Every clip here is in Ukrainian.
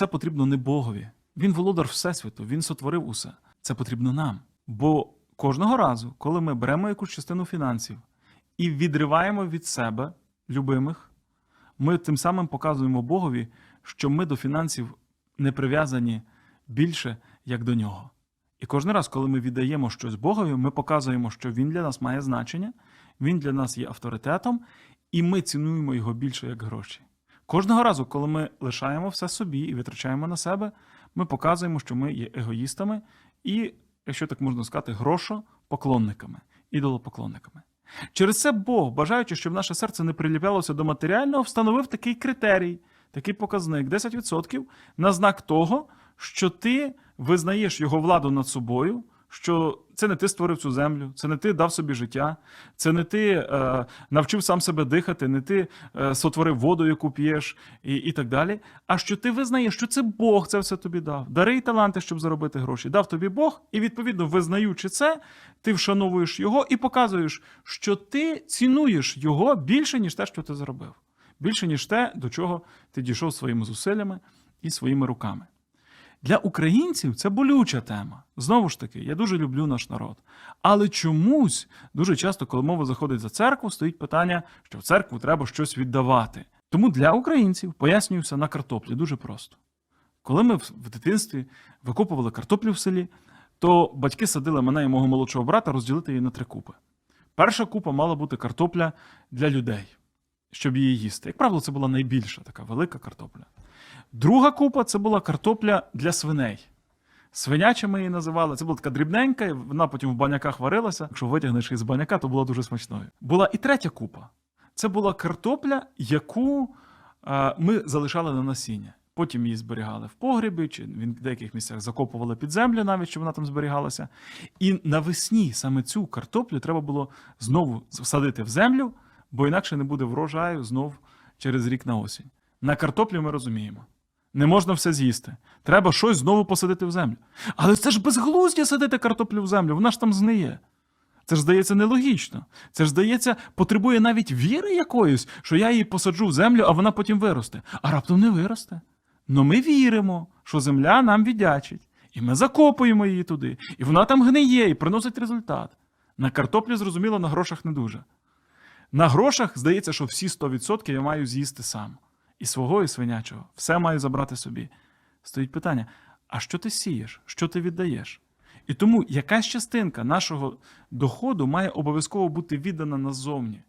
це потрібно не Богові. Він володар Всесвіту, він сотворив усе. Це потрібно нам. Бо кожного разу, коли ми беремо якусь частину фінансів і відриваємо від себе любимих, ми тим самим показуємо Богові, що ми до фінансів не прив'язані більше, як до нього. І кожен раз, коли ми віддаємо щось Богові, ми показуємо, що Він для нас має значення, Він для нас є авторитетом, і ми цінуємо його більше як гроші. Кожного разу, коли ми лишаємо все собі і витрачаємо на себе, ми показуємо, що ми є егоїстами і, якщо так можна сказати, грошопоклонниками, ідолопоклонниками. Через це Бог, бажаючи, щоб наше серце не приліплялося до матеріального, встановив такий критерій, такий показник 10% на знак того, що ти визнаєш його владу над собою, що це не ти створив цю землю, це не ти дав собі життя, це не ти е, навчив сам себе дихати, не ти е, сотворив воду, яку п'єш, і, і так далі. А що ти визнаєш, що це Бог це все тобі дав. Дари й таланти, щоб заробити гроші. Дав тобі Бог, і відповідно, визнаючи це, ти вшановуєш його і показуєш, що ти цінуєш його більше, ніж те, що ти заробив. Більше, ніж те, до чого ти дійшов своїми зусиллями і своїми руками. Для українців це болюча тема. Знову ж таки, я дуже люблю наш народ. Але чомусь дуже часто, коли мова заходить за церкву, стоїть питання, що в церкву треба щось віддавати. Тому для українців пояснюю все на картоплі дуже просто. Коли ми в дитинстві викопували картоплю в селі, то батьки садили мене і мого молодшого брата розділити її на три купи. Перша купа мала бути картопля для людей, щоб її їсти. Як правило, це була найбільша така велика картопля. Друга купа це була картопля для свиней. Свиняча ми її називали. Це була така дрібненька, вона потім в баняках варилася. Якщо витягнеш із баняка, то була дуже смачною. Була і третя купа. Це була картопля, яку е, ми залишали на насіння. Потім її зберігали в погрібі, чи в деяких місцях закопували під землю, навіть щоб вона там зберігалася. І навесні саме цю картоплю треба було знову всадити в землю, бо інакше не буде врожаю знов через рік на осінь. На картоплю ми розуміємо. Не можна все з'їсти. Треба щось знову посадити в землю. Але це ж безглуздя садити картоплю в землю, вона ж там зниє. Це ж здається нелогічно. Це ж здається, потребує навіть віри якоїсь, що я її посаджу в землю, а вона потім виросте. А раптом не виросте. Но ми віримо, що земля нам віддячить. І ми закопуємо її туди. І вона там гниє і приносить результат. На картоплі, зрозуміло, на грошах не дуже. На грошах здається, що всі 100% я маю з'їсти сам. І свого, і свинячого. Все маю забрати собі. Стоїть питання: а що ти сієш? Що ти віддаєш? І тому якась частинка нашого доходу має обов'язково бути віддана назовні.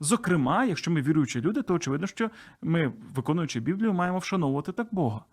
Зокрема, якщо ми віруючі люди, то очевидно, що ми, виконуючи Біблію, маємо вшановувати так Бога.